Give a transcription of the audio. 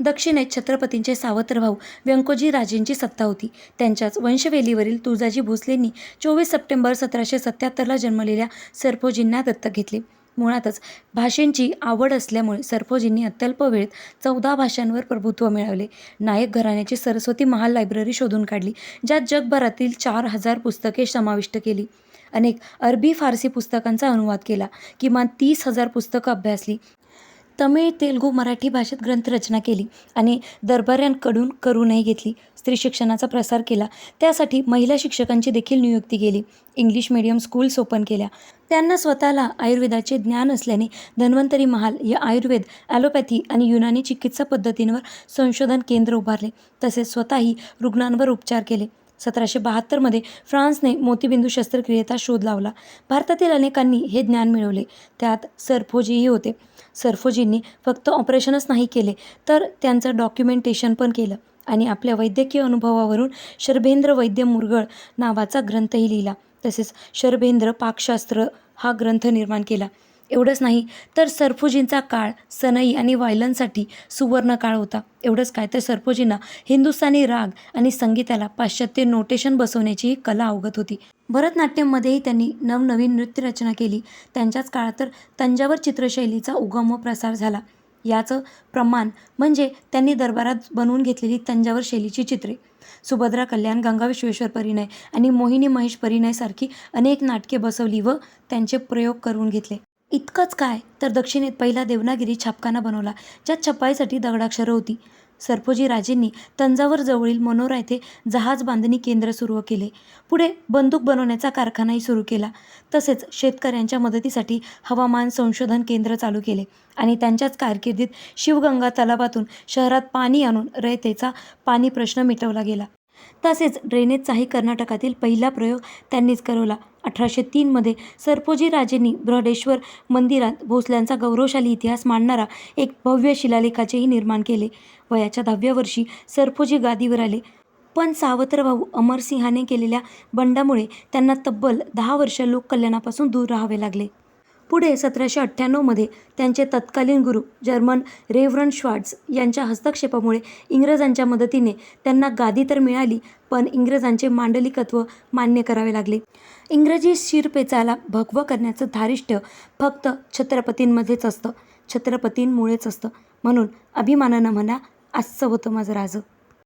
दक्षिणेत छत्रपतींचे सावत्र भाऊ व्यंकोजी राजेंची सत्ता होती. त्यांच्याच वंशवेलीवरील तुळजाजी भोसलेंनी चोवीस सप्टेंबर सतराशे सत्याहत्तरला जन्मलेल्या सरफोजींना दत्तक घेतले. मुळातच भाषेंची आवड असल्यामुळे सरफोजींनी अत्यल्प वेळेत चौदा भाषांवर प्रभुत्व मिळवले. नायक घराण्याची सरस्वती महाल लायब्ररी शोधून काढली ज्यात जगभरातील चार हजार पुस्तके समाविष्ट केली. अनेक अरबी फारसी पुस्तकांचा अनुवाद केला. किमान तीस हजार पुस्तकं अभ्यासली. तमिळ तेलुगू मराठी भाषेत ग्रंथरचना केली आणि दरबाऱ्यांकडून करूनही घेतली. स्त्री शिक्षणाचा प्रसार केला. त्यासाठी महिला शिक्षकांची देखील नियुक्ती केली. इंग्लिश मीडियम स्कूल्स ओपन केल्या. त्यांना स्वतःला आयुर्वेदाचे ज्ञान असल्याने धन्वंतरी महाल या आयुर्वेद ॲलोपॅथी आणि युनानी चिकित्सा पद्धतींवर संशोधन केंद्र उभारले. तसेच स्वतःही रुग्णांवर उपचार केले. सतराशे बहात्तरमध्ये फ्रान्सने मोतीबिंदू शस्त्रक्रियेचा शोध लावला. भारतातील अनेकांनी हे ज्ञान मिळवले. त्यात सरफोजीही होते. सरफोजींनी फक्त ऑपरेशनच नाही केले तर त्यांचं डॉक्युमेंटेशन पण केलं आणि आपल्या वैद्यकीय अनुभवावरून शर्भेंद्र वैद्य मुरगळ नावाचा ग्रंथही लिहिला. तसेच शर्भेंद्र पाकशास्त्र हा ग्रंथ निर्माण केला. एवढंच नाही तर सरफोजींचा काळ सनई आणि वायलनसाठी सुवर्ण काळ होता. एवढंच काय तर सरफोजींना हिंदुस्थानी राग आणि संगीताला पाश्चात्य नोटेशन बसवण्याची ही कला अवगत होती. भरतनाट्यममध्येही त्यांनी नवनवीन नृत्यरचना केली. त्यांच्याच काळात तर तंजावर चित्रशैलीचा उगम व प्रसार झाला. याचं प्रमाण म्हणजे त्यांनी दरबारात बनवून घेतलेली तंजावर शैलीची चित्रे. सुभद्रा कल्याण गंगा विश्वेश्वर परिणय आणि मोहिनी महेश परिणयसारखी अनेक नाटके बसवली व त्यांचे प्रयोग करून घेतले. इतकंच काय? तर दक्षिणेत पहिला देवनागिरी छापखाना बनवला ज्यात छपाईसाठी दगडाक्षरं होती. सरपोजी राजेंनी तंजावर जवळील मनोरा येथे जहाज बांधणी केंद्र सुरू केले. पुढे बंदूक बनवण्याचा कारखानाही सुरू केला. तसेच शेतकऱ्यांच्या मदतीसाठी हवामान संशोधन केंद्र चालू केले आणि त्यांच्याच कारकिर्दीत शिवगंगा तलावातून शहरात पाणी आणून रयतेचा पाणी प्रश्न मिटवला गेला. तसेच ड्रेनेजचाही कर्नाटकातील पहिला प्रयोग त्यांनीच करवला. अठराशे तीनमध्ये सरफोजी राजेंनी बृहडेश्वर मंदिरात भोसल्यांचा गौरवशाली इतिहास मांडणारा एक भव्य शिलालेखाचेही निर्माण केले. वयाच्या दहाव्या वर्षी सरफोजी गादीवर आले. पण सावत्र भाऊ अमरसिंहाने केलेल्या बंडामुळे त्यांना तब्बल दहा वर्ष लोककल्याणापासून दूर राहावे लागले. पुढे सतराशे अठ्ठ्याण्णवमध्ये त्यांचे तत्कालीन गुरु जर्मन रेव्हरन श्वार्ट्स यांच्या हस्तक्षेपामुळे इंग्रजांच्या मदतीने त्यांना गादी तर मिळाली पण इंग्रजांचे मांडलिकत्व मान्य करावे लागले. इंग्रजी शिरपेचाला भगवं करण्याचं धारिष्ट्य फक्त छत्रपतींमध्येच असतं छत्रपतींमुळेच असतं. म्हणून अभिमानानं म्हणा आजचं होतं माझं राजं.